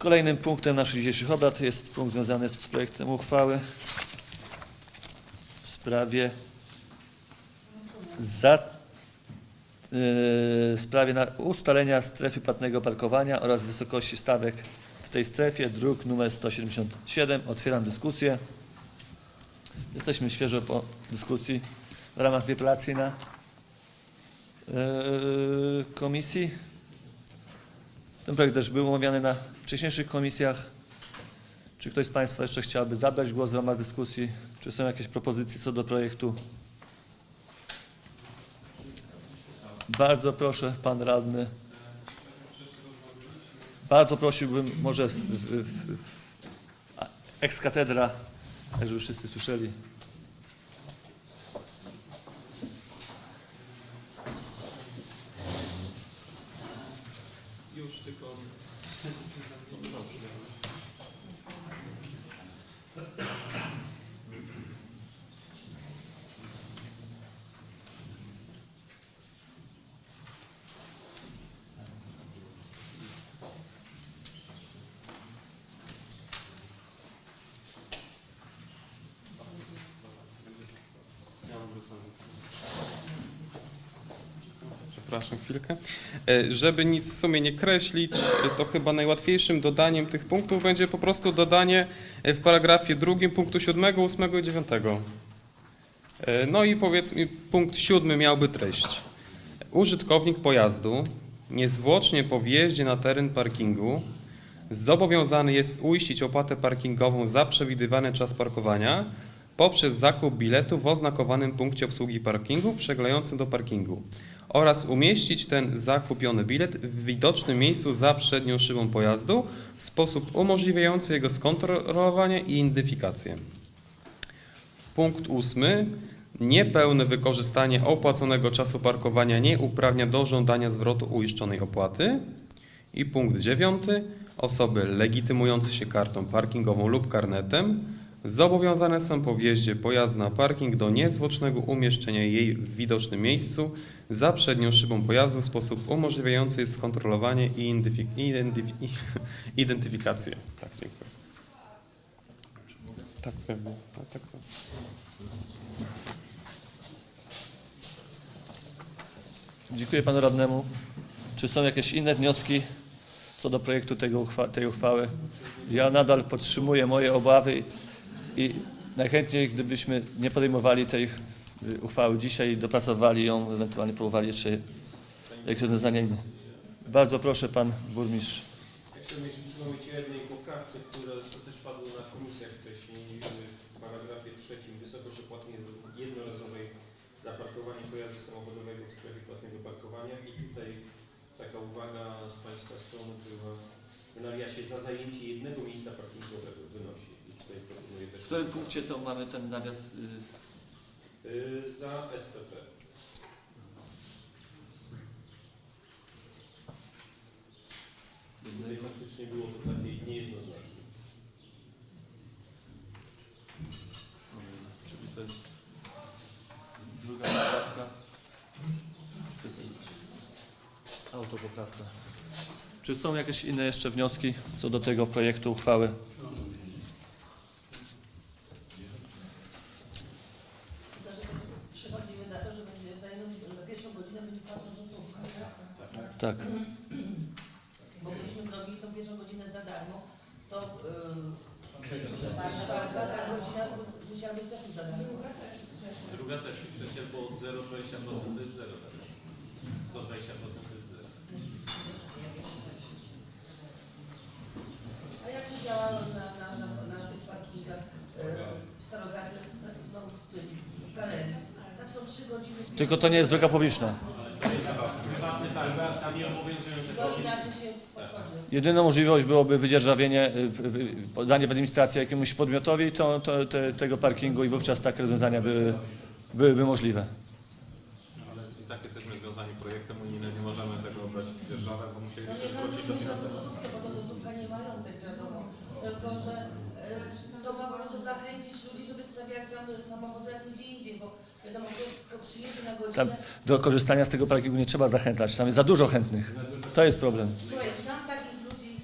Kolejnym punktem naszych dzisiejszych obrad jest punkt związany z projektem uchwały w sprawie za, yy, sprawie ustalenia strefy płatnego parkowania oraz wysokości stawek w tej strefie, druk numer 177. Otwieram dyskusję. Jesteśmy świeżo po dyskusji w ramach deklaracji na yy, komisji. Ten projekt też był omawiany na wcześniejszych komisjach. Czy ktoś z Państwa jeszcze chciałby zabrać głos w ramach dyskusji? Czy są jakieś propozycje co do projektu? Bardzo proszę, Pan Radny. Bardzo prosiłbym, może w, w, w, w tak żeby wszyscy słyszeli. Już tylko. Przepraszam chwilkę. E, Żeby nic w sumie nie kreślić, to chyba najłatwiejszym dodaniem tych punktów będzie po prostu dodanie e, w paragrafie drugim punktu 7, 8 i 9. E, No i powiedzmy punkt siódmy miałby treść. Użytkownik pojazdu niezwłocznie po wjeździe na teren parkingu zobowiązany jest uiścić opłatę parkingową za przewidywany czas parkowania poprzez zakup biletu w oznakowanym punkcie obsługi parkingu przylegającym do parkingu oraz umieścić ten zakupiony bilet w widocznym miejscu za przednią szybą pojazdu w sposób umożliwiający jego skontrolowanie i identyfikację. Punkt ósmy. Niepełne wykorzystanie opłaconego czasu parkowania nie uprawnia do żądania zwrotu uiszczonej opłaty. I punkt dziewiąty. Osoby legitymujące się kartą parkingową lub karnetem zobowiązane są po wjeździe pojazdu na parking do niezwłocznego umieszczenia jej w widocznym miejscu za przednią szybą pojazdu w sposób umożliwiający skontrolowanie i identyfik- identyfi- identyfikację. Tak, dziękuję. Tak, pewnie. Tak, tak, tak. Dziękuję Panu Radnemu. Czy są jakieś inne wnioski co do projektu tego uchwa tej uchwały? Ja nadal podtrzymuję moje obawy i najchętniej, gdybyśmy nie podejmowali tej y, uchwały dzisiaj, dopracowali ją, ewentualnie próbowali jeszcze jakieś rozwiązania inne. Bardzo proszę Pan Burmistrz. Chciałbym jeszcze przypomnieć o jednej poprawce, która też padło na komisjach wcześniej w paragrafie trzecim. Wysokość opłaty jednorazowej za parkowanie pojazdu samochodowego w strefie płatnego parkowania i tutaj taka uwaga z Państwa strony była w nawiasie za zajęcie jednego miejsca parkingowego wynosi. I tutaj proponuję też W którym punkcie to mamy ten nawias? y, Y, za SPP. Tutaj faktycznie było to takie niejednoznaczne. Czyli to jest druga poprawka. Autopoprawka. Czy są jakieś inne jeszcze wnioski co do tego projektu uchwały? Przechodzimy na to, że będzie za jedną, za pierwszą godzinę będzie płatna złotówka, tak? Bo gdybyśmy zrobili tą pierwszą godzinę za darmo, to yy, ta, godzina musiała być też za darmo. Druga też i trzecia, bo od 0,20% to jest 0 też. 120% to jest 0. A jak to działa na, na, na, na tych parkingach yy, w Starogardzie, no, w tym, w galerii? Tam są trzy godziny. Tylko to nie jest droga publiczna. Prywatny tak, tam nie obowiązują te To inaczej się podchodzi. Jedyna możliwość byłoby wydzierżawienie, y, y, podanie w administracji jakiemuś podmiotowi to, to, te, tego parkingu i wówczas takie rozwiązania były, byłyby możliwe. Ale i takie też rozwiązanie projektem unijnym nie możemy tego oddać dzierżawę, bo musieli No wrócić do złotówkę, bo to złotówka nie majątek, wiadomo. Tylko, że e, to ma po prostu zachęcić ludzi, żeby stawiali tam samochody jak gdzie indziej, bo wiadomo, to jest, to przyjedzie na godzinę. Tam do korzystania z tego parkingu nie trzeba zachęcać, tam jest za dużo chętnych. To jest problem. Słuchaj, znam takich ludzi,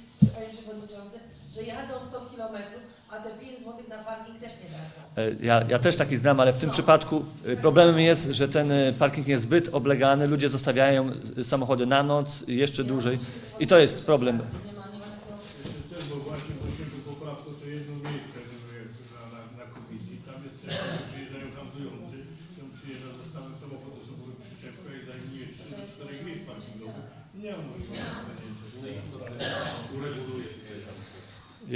a te 5 zł na parking też nie wraca. E, Ja, ja też taki znam, ale w tym przypadku e, problemem jest, że ten e, parking jest zbyt oblegany, ludzie zostawiają e, samochody na noc, jeszcze dłużej i to jest problem. Nie ma, nie ma takiego... Jeszcze też, bo właśnie prosiłem tu poprawkę, to jedno miejsce żeby na, na, na komisji. Tam jest też, że przyjeżdżają handlujący, tam przyjeżdża ze stanem samochód osobowy przyczepka i zajmuje 3-4 miejsc parkingowych. Nie ma możliwości zajęcia. Ureguluje.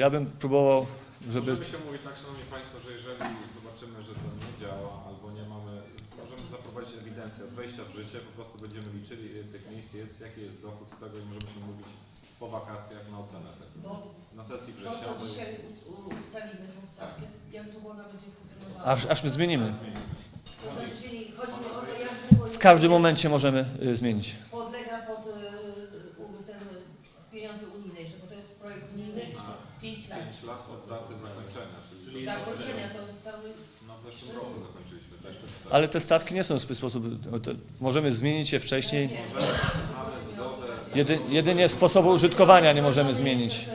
Ja bym próbował, żeby... Możemy się mówić tak, Szanowni Państwo, że jeżeli zobaczymy, że to nie działa albo nie mamy, możemy zaprowadzić ewidencję od wejścia w życie, po prostu będziemy liczyli ile tych miejsc jest, jaki jest dochód z tego i możemy się mówić po wakacjach na ocenę tego. Bo Na sesji to, co dzisiaj u- ustalimy tą stawkę, jak długo ona będzie funkcjonowała. Aż, aż my zmienimy. To znaczy, czyli chodzi mi o to, jak długo... W każdym momencie możemy y, zmienić. Podlega pod y, u- ten y, pieniądze unijne, że bo to jest projekt unijny, 5 lat. 5 lat od daty zakończenia, czyli, Zakończenia to zostały... no w zeszłym roku zakończyliśmy. To jeszcze cztery. Ale te stawki nie są w sposób... to Możemy zmienić je wcześniej. Nie, Jedy, jedynie sposobu użytkowania nie możemy zmienić.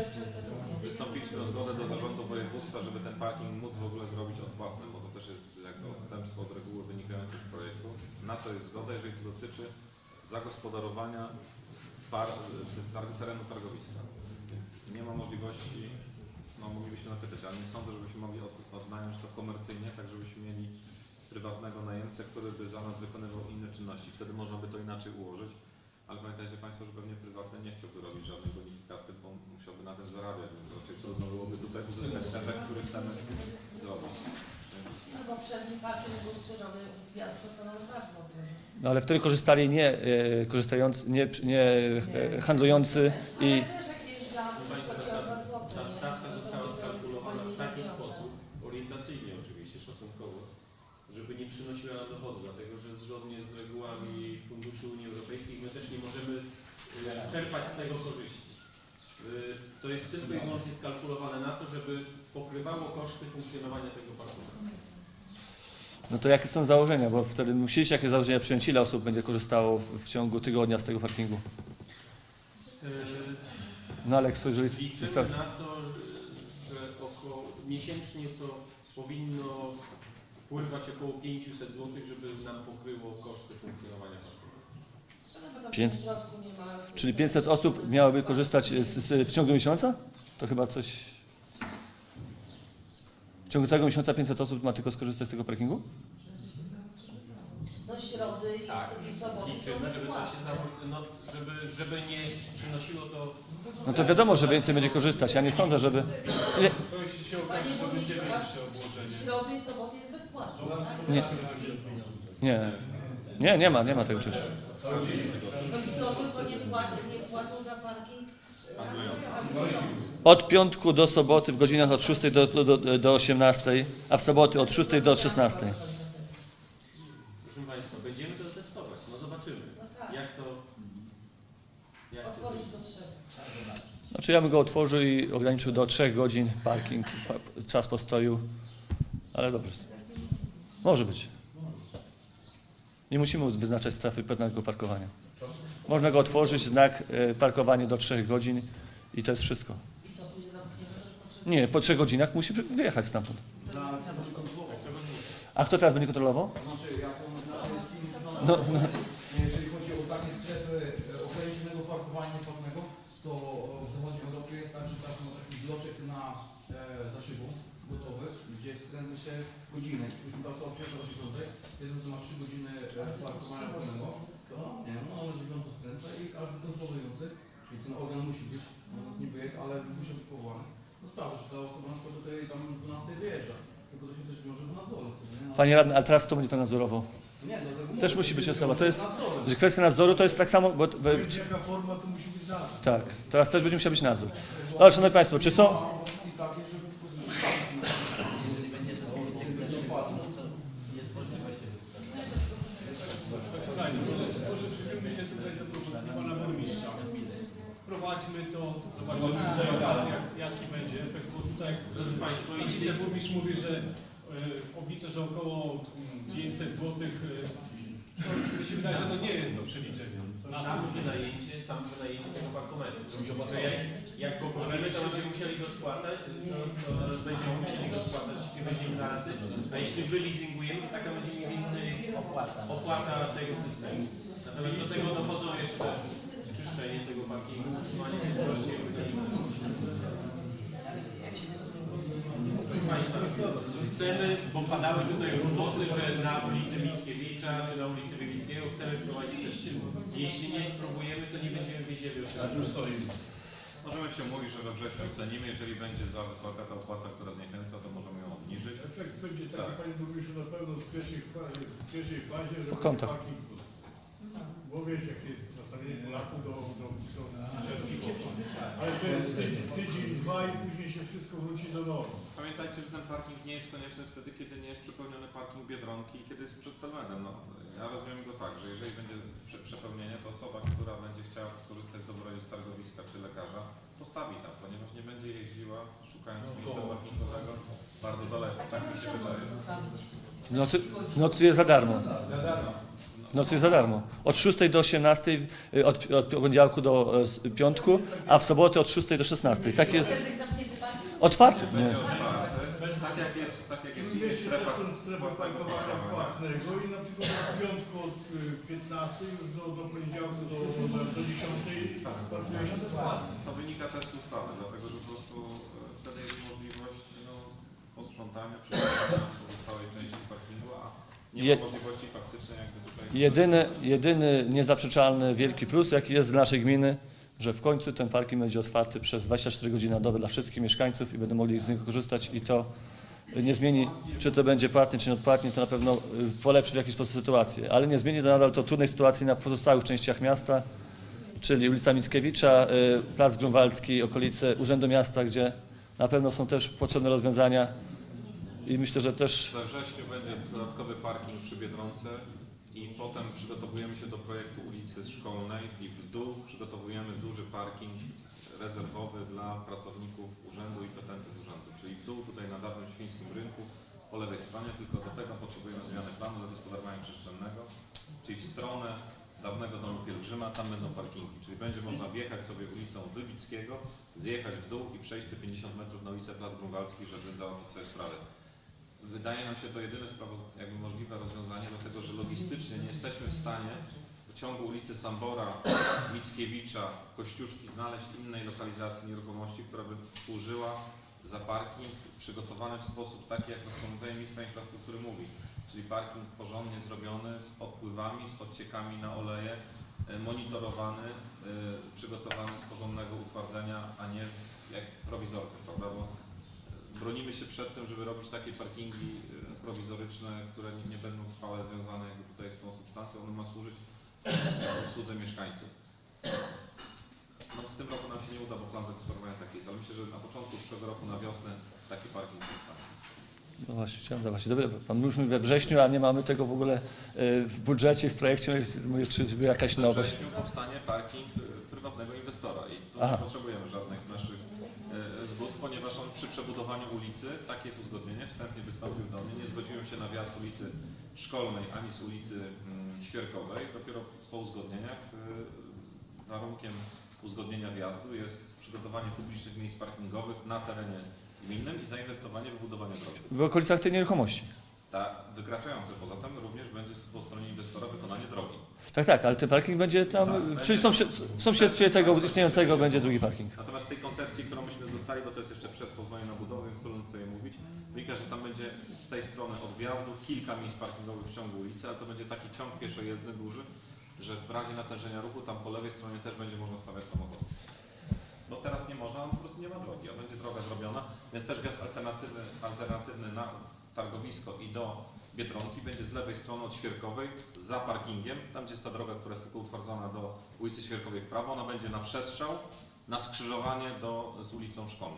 wystąpiliśmy o zgodę do zarządu województwa, żeby ten parking móc w ogóle zrobić odpłatny, bo to też jest jakby odstępstwo od reguły wynikającej z projektu. Na to jest zgoda, jeżeli to dotyczy zagospodarowania par, terenu targowiska. Nie ma możliwości, no moglibyśmy napytać, ale nie sądzę, żebyśmy mogli od, odnająć to komercyjnie, tak żebyśmy mieli prywatnego najemcę, który by za nas wykonywał inne czynności. Wtedy można by to inaczej ułożyć. Ale pamiętajcie Państwo, że pewnie prywatny nie chciałby robić żadnej bonifikaty, bo musiałby na tym zarabiać, więc raczej trudno byłoby tutaj uzyskać efekt, który chcemy zrobić. No bo przedni parking był strzeżony. No ale wtedy korzystali nie e, korzystający, nie, nie e, handlujący i... Ale też jak jeżdżam, Proszę to Państwa, płaciłam ta, dwa złote, ta nie? stawka To została to skalkulowana w oni taki nie sposób, orientacyjnie oczywiście, szacunkowo, żeby nie przynosiła nam dochodu, dlatego że zgodnie z regułami Funduszy Unii Europejskiej my też nie możemy y, czerpać z tego korzyści. Y, To jest tylko i wyłącznie skalkulowane na to, żeby pokrywało koszty funkcjonowania tego parku. No to jakie są założenia? Bo wtedy musieliście jakie założenia przyjąć, ile osób będzie korzystało w, w ciągu tygodnia z tego parkingu? Y, No ale jeżeli... Liczymy na to, że około miesięcznie to powinno wpływać około 500 zł, żeby nam pokryło koszty funkcjonowania. Czyli 500 osób miałoby korzystać z, z, w ciągu miesiąca? To chyba coś... W ciągu całego miesiąca 500 osób ma tylko skorzystać z tego parkingu? No środy i, Tak. i soboty żeby to się no, żeby, żeby nie przynosiło to No to wiadomo, że więcej będzie korzystać. Ja nie sądzę, żeby... Nie, Coś się Panie okaże, że będzie burmistrzu, a większe obłożenie. środy i soboty jest bezpłatne. tak? Nie. nie, nie, nie ma, nie ma tego czegoś. Tylko nie, płacą, nie płacą za parking e, handlujący. Od piątku do soboty w godzinach od 6 do, do, do 18, a w soboty od 6 do 16. Proszę Państwa, będziemy to testować, no zobaczymy, No tak, jak to, jak to otworzyć do trzech. Znaczy ja bym go otworzył i ograniczył do 3 godzin parking, pa- czas postoju, ale dobrze. Może być. Nie musimy wyznaczać strefy pewnego parkowania. Można go otworzyć, znak e, parkowanie do 3 godzin i to jest wszystko. To? Nie, po 3 godzinach musi wyjechać stamtąd. A kto teraz będzie kontrolował? No, no. Jeżeli chodzi o takie strefy e, ograniczonego parkowania niepłatnego, to w zachodniej Europie jest tak, że ma taki bloczek na e, za szybą gotowy, gdzie skręca się godzinę. Jeśli ta osoba przyjeżdża o 9, jeden z ma 3 godziny e, parkowania wolnego, to nie no ale 9 skręca i każdy kontrolujący, czyli ten organ musi być, u nas niby jest, ale musi być powołany. No sprawdza, że ta osoba na przykład tutaj tam o 12 wyjeżdża. Tylko to się też wiąże z nadzorem. No, Panie radny, ale teraz kto będzie to nadzorował? nie, no, to- Też musi być osoba. To jest, że kwestia nadzoru to jest tak samo, bo... bo jaka forma to musi być tak, teraz też będzie musiał być nadzór. Dobra, szanowni państwo, czy są... opcji takiej, żeby w sposób ustawić na jeżeli będzie to odpłatne. Słuchajcie, może, może przejdziemy się tutaj do propozycji pana burmistrza. Wprowadźmy to, zobaczymy tutaj jak, jaki będzie efekt, bo tutaj, drodzy Państwo, i wiceburmistrz mówi, że e, oblicze, że około mm, 500 zł, e, to mi się wydaje, że to nie jest do przeliczenia. sam wynajęcie, sam wynajęcie tego to jak, jak go kupimy, to będziemy musieli go spłacać, to, to będziemy musieli go spłacać, jeśli weźmiemy na raty, a jeśli wyleasingujemy, to taka będzie mniej więcej opłata tego systemu. Natomiast do tego dochodzą jeszcze czyszczenie tego parkingu, Państwa, chcemy, bo padały tutaj już głosy, że na ulicy Mickiewicza czy na ulicy Wielickiego chcemy wprowadzić też Jeśli nie spróbujemy, to nie będziemy wiedzieli o czym stoi. Możemy się umówić, że we wrześniu cenimy, jeżeli będzie za wysoka ta opłata, która zniechęca, to możemy ją obniżyć. Efekt będzie taki, Tak. panie burmistrzu, na pewno w pierwszej, w pierwszej fazie, że plus. Bo wiesz, jakie nastawienie Polaków do, do, do. Ale to jest dwa i później się wszystko wróci do normy. Pamiętajcie, że ten parking nie jest konieczny wtedy, kiedy nie jest przepełniony parking Biedronki i kiedy jest przed Pelmedem. No, ja rozumiem go tak, że jeżeli będzie prze przepełnienie, to osoba, która będzie chciała skorzystać z dobrodziejstw z targowiska czy lekarza, postawi tam, ponieważ nie będzie jeździła szukając miejsca parkingowego bardzo daleko. Tak mi się wydaje. W nocy, w nocy jest za darmo. W nocy jest za darmo. Od 6 do 18, y, od, od poniedziałku do e, piątku, a w sobotę od 6 do 16. Tak jest otwarty. Nie. Tak jak jest, tak jak w strefach strefy płatnego i na przykład od piątku od y, 15 już do, do poniedziałku do, do, do 10 parkuje się bezpłatnie. To wynika też z ustawy, dlatego że po prostu e, wtedy jest możliwość no, posprzątania, Je- ma możliwości faktycznie jakby tutaj... Jedyny, jedyny niezaprzeczalny wielki plus, jaki jest dla naszej gminy, że w końcu ten parking będzie otwarty przez 24 godziny na dobę dla wszystkich mieszkańców i będą mogli z niego korzystać i to nie zmieni, czy to będzie płatnie, czy nieodpłatnie, to na pewno y, polepszy w jakiś sposób sytuację, ale nie zmieni to nadal to trudnej sytuacji na pozostałych częściach miasta, czyli ulica Mickiewicza, y, Plac Grunwaldzki, okolice Urzędu Miasta, gdzie na pewno są też potrzebne rozwiązania i myślę, że też We wrześniu będzie dodatkowy parking przy Biedronce i potem przygotowujemy się do projektu ulicy Szkolnej i w dół przygotowujemy duży parking rezerwowy dla pracowników urzędu i petentów urzędu. Czyli w dół tutaj na dawnym świńskim rynku po lewej stronie, tylko do tego potrzebujemy zmiany planu zagospodarowania przestrzennego, czyli w stronę dawnego domu pielgrzyma, tam będą parkingi, czyli będzie można wjechać sobie ulicą Wybickiego, zjechać w dół i przejść te 50 metrów na ulicę Plac Grunwaldzki, żeby załatwić sobie sprawę. Wydaje nam się to jedyne jakby możliwe rozwiązanie, dlatego że logistycznie nie jesteśmy w stanie w ciągu ulicy Sambora, Mickiewicza, Kościuszki znaleźć innej lokalizacji nieruchomości, która by służyła za parking przygotowany w sposób taki, jak rozporządzenie ministra infrastruktury mówi. Czyli parking porządnie zrobiony, z odpływami, z odciekami na oleje, e, monitorowany, e, przygotowany z porządnego utwardzenia, a nie jak prowizorkę, prawda? Bo bronimy się przed tym, żeby robić takie parkingi y, prowizoryczne, które nie, nie będą trwale związane jakby tutaj z tą substancją. One ma służyć obsłudze mieszkańców. No, w tym roku nam się nie uda, bo plan zagospodarowania taki jest, ale myślę, że na początku przyszłego roku, na wiosnę, taki parking powstanie. No właśnie, chciałem zobaczyć. Dobra, pan już mówi we wrześniu, a nie mamy tego w ogóle y, w budżecie, w projekcie. Mówię, Czy jakaś We nowość? wrześniu powstanie parking prywatnego inwestora i tu Aha. nie potrzebujemy żadnych naszych zgód, ponieważ on przy przebudowaniu ulicy, takie jest uzgodnienie, wstępnie wystąpił do mnie, nie zgodziłem się na wjazd ulicy Szkolnej ani z ulicy mm, Świerkowej. Dopiero po uzgodnieniach y, warunkiem uzgodnienia wjazdu jest przygotowanie publicznych miejsc parkingowych na terenie gminnym i zainwestowanie w budowanie drogi. W okolicach tej nieruchomości. Ta wykraczające poza tym również będzie po stronie inwestora wykonanie drogi. Tak, tak, ale ten parking będzie tam, Tak, czyli w sąsied- w sąsiedztwie tego istniejącego będzie drugi parking. Natomiast z tej koncepcji, którą myśmy dostali, bo to jest jeszcze przed pozwoleniem na budowę, więc trudno tutaj mówić, wynika, że tam będzie z tej strony od wjazdu kilka miejsc parkingowych w ciągu ulicy, ale to będzie taki ciąg pieszojezdny duży, że w razie natężenia ruchu tam po lewej stronie też będzie można stawiać samochody. Bo teraz nie można, po prostu nie ma drogi, a będzie droga zrobiona, więc też wjazd alternatywny, alternatywny na targowisko i do Biedronki będzie z lewej strony od Świerkowej za parkingiem, tam gdzie jest ta droga, która jest tylko utwardzona do ulicy Świerkowej w prawo, ona będzie na przestrzał, na skrzyżowanie do, z ulicą Szkolną.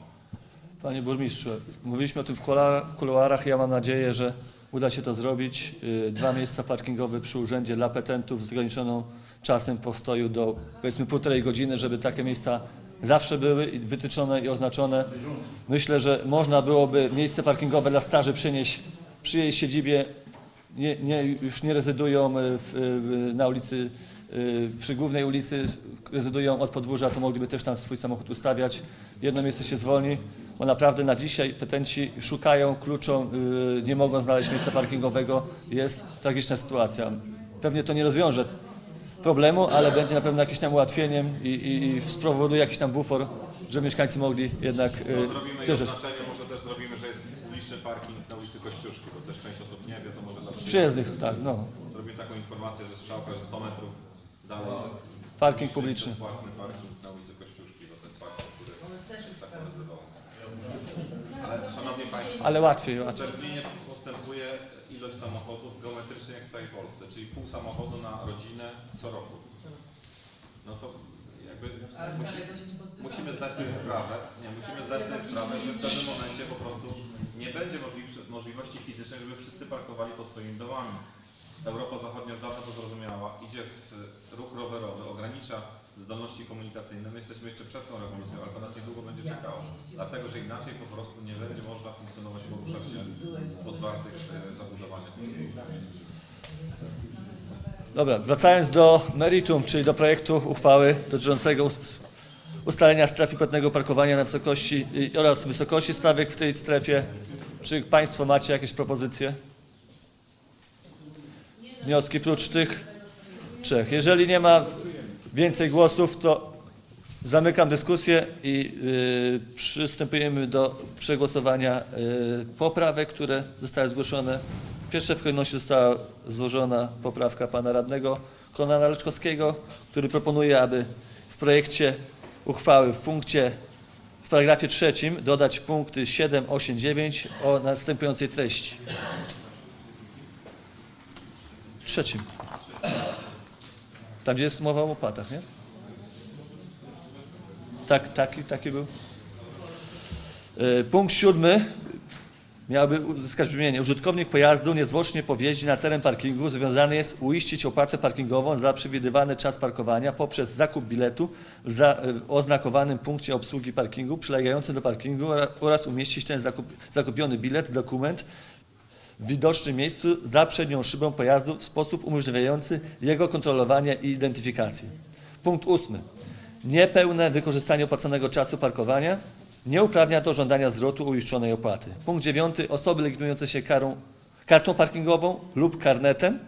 Panie burmistrzu, mówiliśmy o tym w kuluarach, w kuluarach. Ja mam nadzieję, że uda się to zrobić. Y, Dwa miejsca parkingowe przy urzędzie dla petentów z ograniczoną czasem postoju do powiedzmy półtorej godziny, żeby takie miejsca zawsze były wytyczone i oznaczone. Myślę, że można byłoby miejsce parkingowe dla straży przynieść przy jej siedzibie. Nie, nie, już nie rezydują y, w, y, na ulicy y, przy głównej ulicy rezydują od podwórza, to mogliby też tam swój samochód ustawiać. Jedno miejsce się zwolni, bo naprawdę na dzisiaj petenci szukają, kluczą, nie mogą znaleźć miejsca parkingowego. Jest tragiczna sytuacja. Pewnie to nie rozwiąże problemu, ale będzie na pewno jakimś tam ułatwieniem i, i, i spowoduje jakiś tam bufor, żeby mieszkańcy mogli jednak y, zrobimy i wierzyć. oznaczenie, może też zrobimy, że jest uliczny parking na ulicy Kościuszki, bo też część osób nie wie, to może zawsze Przyjezdnych, tak, no. Zrobimy taką informację, że strzałka jest 100 metrów dalej jest Parking publiczny. bezpłatny parking na ulicy Kościuszki, bo to jest parking, który jest tak. Ale szanowni Państwo, Ale łatwiej, w łatwiej. Berlinie postępuje ilość samochodów geometrycznie jak w całej Polsce, czyli pół samochodu na rodzinę co roku. No to jakby musi, musimy zdać sobie sprawę, nie, musimy zdać sobie sprawę, że w pewnym momencie po prostu nie będzie możli- możliwości fizycznej, żeby wszyscy parkowali pod swoimi domami. Europa Zachodnia już dawno to zrozumiała, idzie w ruch rowerowy, ogranicza zdolności komunikacyjne. My jesteśmy jeszcze przed tą rewolucją, ale to nas niedługo będzie czekało. Dlatego, że inaczej po prostu nie będzie można funkcjonować, poruszać się po zwartych e, zabudowaniach. Dobra, wracając do meritum, czyli do projektu uchwały dotyczącego us- ustalenia strefy płatnego parkowania na wysokości oraz wysokości stawek w tej strefie. Czy Państwo macie jakieś propozycje? Wnioski prócz tych trzech. Jeżeli nie ma więcej głosów, to zamykam dyskusję i y, przystępujemy do przegłosowania y, poprawek, które zostały zgłoszone. Pierwsza w kolejności została złożona poprawka pana radnego Konana Leczkowskiego, który proponuje, aby w projekcie uchwały w punkcie w paragrafie trzecim dodać punkty 7, 8, 9 o następującej treści. Trzecim. Tam, gdzie jest mowa o opłatach, nie? Tak, taki, taki był. E, Punkt siódmy miałby uzyskać brzmienie. Użytkownik pojazdu niezwłocznie po wjeździe na teren parkingu zobowiązany jest uiścić opłatę parkingową za przewidywany czas parkowania poprzez zakup biletu w, oznakowanym punkcie obsługi parkingu przylegającym do parkingu ora- oraz umieścić ten zakup, zakupiony bilet, dokument w widocznym miejscu za przednią szybą pojazdu w sposób umożliwiający jego kontrolowanie i identyfikację. Punkt ósmy. Niepełne wykorzystanie opłaconego czasu parkowania nie uprawnia do żądania zwrotu uiszczonej opłaty. Punkt dziewiąty. Osoby legitymujące się karą, kartą parkingową lub karnetem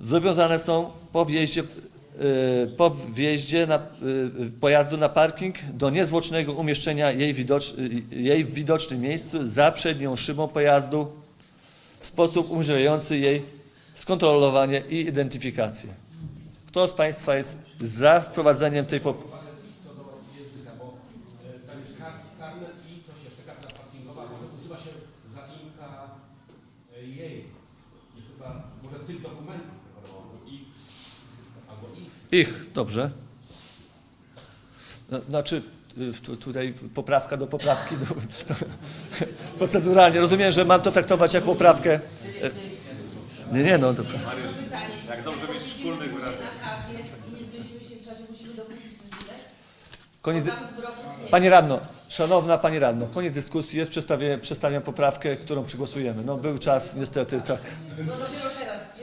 zobowiązane są po wjeździe, y, po wjeździe na, y, pojazdu na parking do niezwłocznego umieszczenia jej, widocz, y, jej w widocznym miejscu za przednią szybą pojazdu w sposób umożliwiający jej skontrolowanie i identyfikację. Kto z Państwa jest za wprowadzeniem tej? co do języka, bo e, tam jest kar, karnet i coś jeszcze, karta parkingowa, ale używa się zaimka e, jej. I chyba może tych dokumentów albo ich, albo ich. Dobrze. No, Znaczy, y, tu, tutaj poprawka do poprawki. Do, to, proceduralnie. Rozumiem, że mam to traktować jako poprawkę. E, Nie, nie, no dobrze. Pytanie. Jak dobrze mieć wspólnych. Koniec, Tam z bloku nie. Pani Radno, Szanowna Pani Radno, koniec dyskusji jest, przedstawiam poprawkę, którą przygłosujemy. No był czas, niestety, tak. No dopiero teraz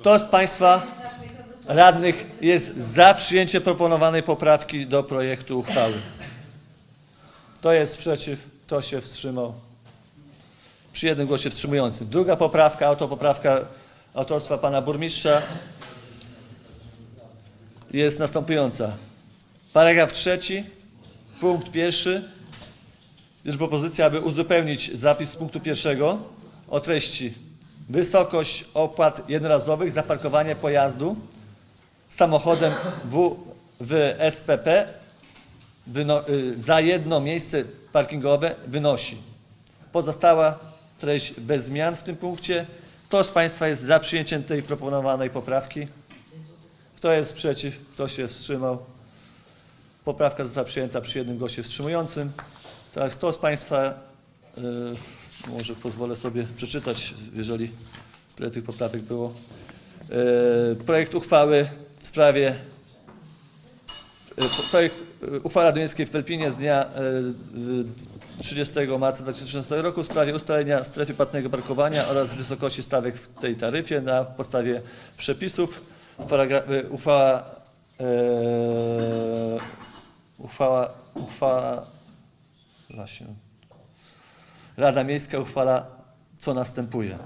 Kto z Państwa radnych jest za przyjęciem proponowanej poprawki do projektu uchwały? Kto jest przeciw? Kto się wstrzymał? Przy jednym głosie wstrzymującym. Druga poprawka, autopoprawka autorstwa pana burmistrza jest następująca. Paragraf trzeci, punkt pierwszy. Jest propozycja, aby uzupełnić zapis punktu pierwszego o treści wysokość opłat jednorazowych za parkowanie pojazdu samochodem w, w SPP wyno, y, za jedno miejsce parkingowe wynosi. Pozostała treść bez zmian w tym punkcie. Kto z Państwa jest za przyjęciem tej proponowanej poprawki? Kto jest przeciw? Kto się wstrzymał? Poprawka została przyjęta przy jednym głosie wstrzymującym. Teraz kto z Państwa, y, może pozwolę sobie przeczytać, jeżeli tyle tych poprawek było, y, projekt uchwały w sprawie y, projekt y, uchwała Radomieckiej w Pelpinie z dnia y, y, 30 marca 2016 roku w sprawie ustalenia strefy płatnego parkowania oraz wysokości stawek w tej taryfie na podstawie przepisów. Uchwała, e, uchwała, uchwała, Rada Miejska uchwala, co następuje.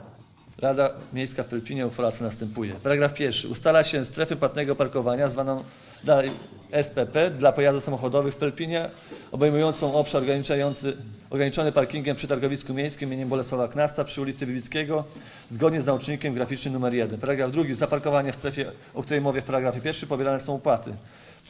Rada Miejska w Pelpinie uchwala, co następuje. Paragraf pierwszy. Ustala się strefę płatnego parkowania, zwaną dalej SPP, dla pojazdów samochodowych w Pelpinie, obejmującą obszar ograniczony parkingiem przy targowisku miejskim im. Bolesława Knasta przy ulicy Wybickiego, zgodnie z załącznikiem graficznym nr 1. Paragraf drugi. Za parkowanie w strefie, o której mowie w paragrafie pierwszym, pobierane są opłaty.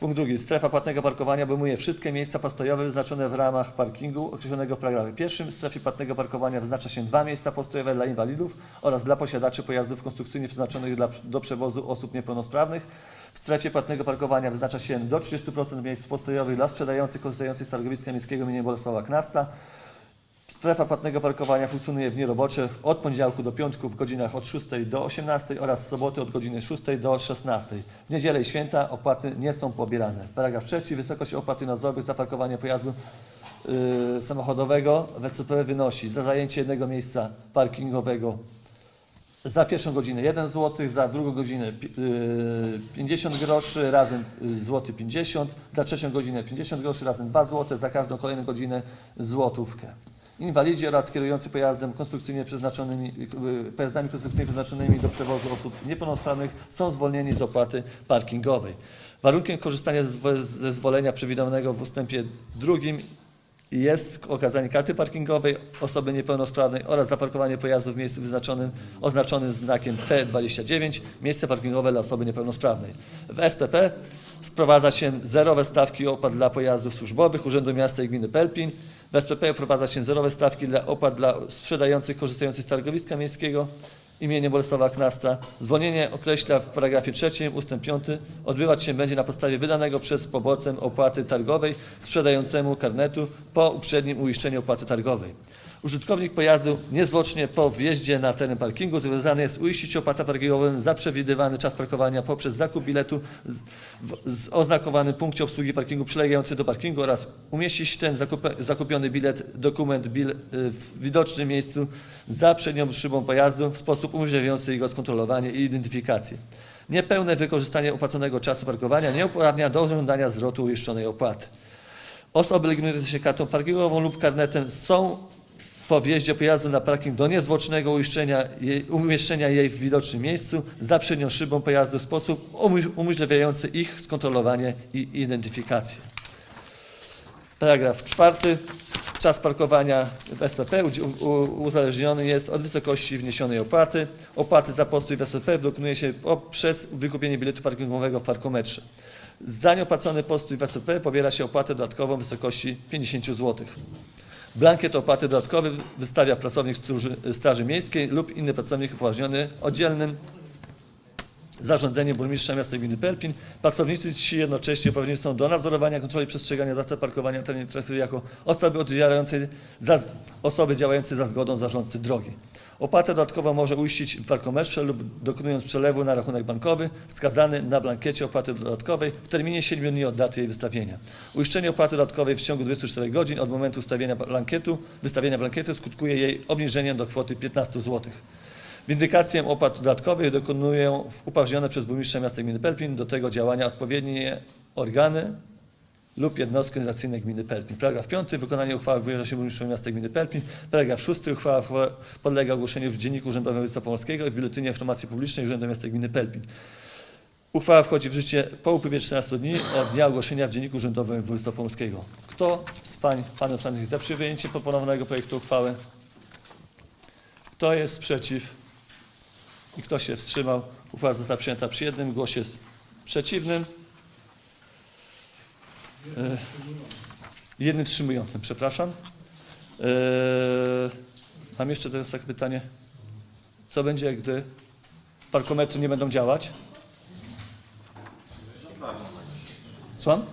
Punkt drugi. Strefa płatnego parkowania obejmuje wszystkie miejsca postojowe wyznaczone w ramach parkingu określonego w paragrafie pierwszym. W strefie płatnego parkowania wyznacza się dwa miejsca postojowe dla inwalidów oraz dla posiadaczy pojazdów konstrukcyjnie przeznaczonych dla, do przewozu osób niepełnosprawnych. W strefie płatnego parkowania wyznacza się do 30% miejsc postojowych dla sprzedających korzystających z targowiska miejskiego im. Bolesława Knasta. Strefa płatnego parkowania funkcjonuje w dni robocze od poniedziałku do piątku w godzinach od 6 do 18 oraz soboty od godziny 6 do 16. W niedzielę i święta opłaty nie są pobierane. Paragraf trzeci. Wysokość opłaty nadzorowych za parkowanie pojazdu yy, samochodowego w SCP wynosi za zajęcie jednego miejsca parkingowego za pierwszą godzinę 1 zł, za drugą godzinę pi- yy, 50 groszy, razem yy, złoty 50, za trzecią godzinę 50 groszy, razem 2 zł, za każdą kolejną godzinę złotówkę. Inwalidzi oraz kierujący pojazdem konstrukcyjnie przeznaczonymi, pojazdami konstrukcyjnie przeznaczonymi do przewozu osób niepełnosprawnych są zwolnieni z opłaty parkingowej. Warunkiem korzystania ze zwolenia przewidzianego w ustępie drugim jest okazanie karty parkingowej osoby niepełnosprawnej oraz zaparkowanie pojazdu w miejscu wyznaczonym, oznaczonym znakiem T29, miejsce parkingowe dla osoby niepełnosprawnej. W SPP sprowadza się zerowe stawki opłat dla pojazdów służbowych Urzędu Miasta i Gminy Pelpin. W SPP wprowadza się zerowe stawki dla opłat dla sprzedających korzystających z targowiska miejskiego imieniem Bolesława Knasta. Zwolnienie określa w paragrafie trzecim ustęp 5 odbywać się będzie na podstawie wydanego przez poborcę opłaty targowej sprzedającemu karnetu po uprzednim uiszczeniu opłaty targowej. Użytkownik pojazdu niezwłocznie po wjeździe na teren parkingu zobowiązany jest uiścić opłatę parkingową za przewidywany czas parkowania poprzez zakup biletu z, oznakowanym punkcie obsługi parkingu przylegający do parkingu oraz umieścić ten zakup, zakupiony bilet, dokument bil y, w widocznym miejscu za przednią szybą pojazdu w sposób umożliwiający jego skontrolowanie i identyfikację. Niepełne wykorzystanie opłaconego czasu parkowania nie uprawnia do żądania zwrotu uiszczonej opłaty. Osoby legitymujące się kartą parkingową lub karnetem są po wjeździe pojazdu na parking do niezwłocznego jej, umieszczenia jej w widocznym miejscu za przednią szybą pojazdu w sposób umoż- umożliwiający ich skontrolowanie i identyfikację. Paragraf czwarty. Czas parkowania w SPP uzależniony jest od wysokości wniesionej opłaty. Opłaty za postój w SPP dokonuje się poprzez wykupienie biletu parkingowego w parkometrze. Za nieopłacony postój w SPP pobiera się opłatę dodatkową w wysokości 50 zł. Blankiet opłaty dodatkowy wystawia pracownik Straży Miejskiej lub inny pracownik upoważniony oddzielnym zarządzeniem burmistrza miasta gminy Pelpin. Pracownicy ci jednocześnie upoważnieni są do nadzorowania kontroli przestrzegania zasad parkowania na terenie strefy jako osoby oddzielającej za, osoby działające za zgodą zarządcy drogi. Opłatę dodatkową może uiścić parkometrze lub dokonując przelewu na rachunek bankowy wskazany na blankiecie opłaty dodatkowej w terminie 7 dni od daty jej wystawienia. Uiszczenie opłaty dodatkowej w ciągu 24 godzin od momentu blankietu, wystawienia blankietu skutkuje jej obniżeniem do kwoty 15 zł. Windykację opłat dodatkowych dokonują uprawnione przez burmistrza miasta gminy Pelpin do tego działania odpowiednie organy lub jednostki organizacyjne gminy Pelpin. Paragraf 5. Wykonanie uchwały wyraża się burmistrzem miasta gminy Pelpin. Paragraf 6. Uchwała podlega ogłoszeniu w Dzienniku Urzędowym Województwa Pomorskiego i w Biuletynie Informacji Publicznej Urzędu Miasta Gminy Pelpin. Uchwała wchodzi w życie po upływie 13 dni od dnia ogłoszenia w Dzienniku Urzędowym Województwa Pomorskiego. Kto z pań, panów radnych jest za przyjęciem proponowanego projektu uchwały? Kto jest przeciw? I kto się wstrzymał? Uchwała została przyjęta przy jednym głosie przeciwnym. E, Jednym wstrzymującym, przepraszam. E, Mam jeszcze teraz takie pytanie. Co będzie, gdy parkometry nie będą działać? Słucham?